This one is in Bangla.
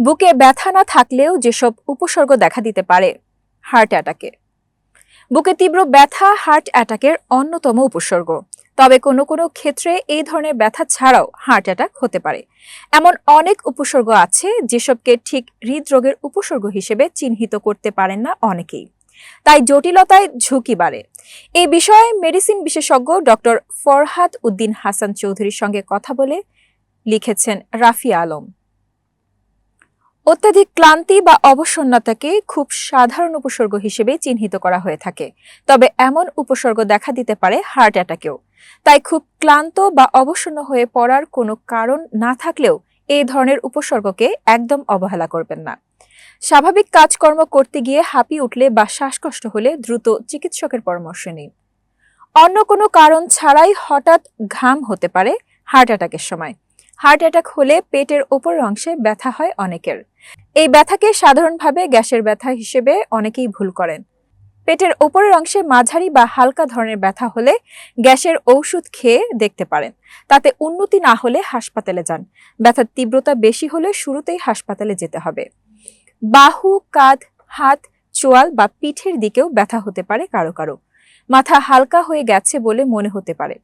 বুকে ব্যথা না থাকলেও যেসব উপসর্গ দেখা দিতে পারে হার্ট অ্যাটাকে বুকে তীব্র ব্যথা হার্ট অ্যাটাকের অন্যতম উপসর্গ। তবে কোনো কোনো ক্ষেত্রে এই ধরনের ব্যথা ছাড়াও হার্ট অ্যাটাক হতে পারে। এমন অনেক উপসর্গ আছে যেসবকে ঠিক হৃদরোগের উপসর্গ হিসেবে চিহ্নিত করতে পারেন না অনেকেই। তাই জটিলতায় ঝুঁকি বাড়ে। এই বিষয়ে মেডিসিন বিশেষজ্ঞ ডক্টর ফরহাদ উদ্দিন হাসান চৌধুরীর সঙ্গে কথা বলে লিখেছেন রাফি আলম। অত্যাধিক ক্লান্তি বা অবসন্নতাকে খুব সাধারণ উপসর্গ হিসেবে চিহ্নিত করা হয়ে থাকে। তবে এমন উপসর্গ দেখা দিতে পারে হার্ট অ্যাটাকেও। তাই খুব ক্লান্ত বা অবসন্ন হয়ে পড়ার কোনো কারণ না থাকলেও এই ধরনের উপসর্গকে একদম অবহেলা করবেন না। স্বাভাবিক কাজকর্ম করতে গিয়ে হাঁপিয়ে উঠলে বা শ্বাসকষ্ট হলে দ্রুত চিকিৎসকের পরামর্শ নিন। অন্য কোনো কারণ ছাড়াই হঠাৎ ঘাম হতে পারে হার্ট অ্যাটাকের সময়। হার্ট অ্যাটাক হলে পেটের ওপরের অংশে ব্যথা হয় অনেকের। এই ব্যথাকে সাধারণভাবে গ্যাসের ব্যথা হিসেবে অনেকেই ভুল করেন। পেটের ওপরের অংশে মাঝারি বা হালকা ধরনের ব্যথা হলে গ্যাসের ঔষধ খেয়ে দেখতে পারেন। তাতে উন্নতি না হলে হাসপাতালে যান। ব্যথার তীব্রতা বেশি হলে শুরুতেই হাসপাতালে যেতে হবে। বাহু, কাঁধ, হাত, চোয়াল বা পিঠের দিকেও ব্যথা হতে পারে কারও কারও। মাথা হালকা হয়ে গেছে বলে মনে হতে পারে।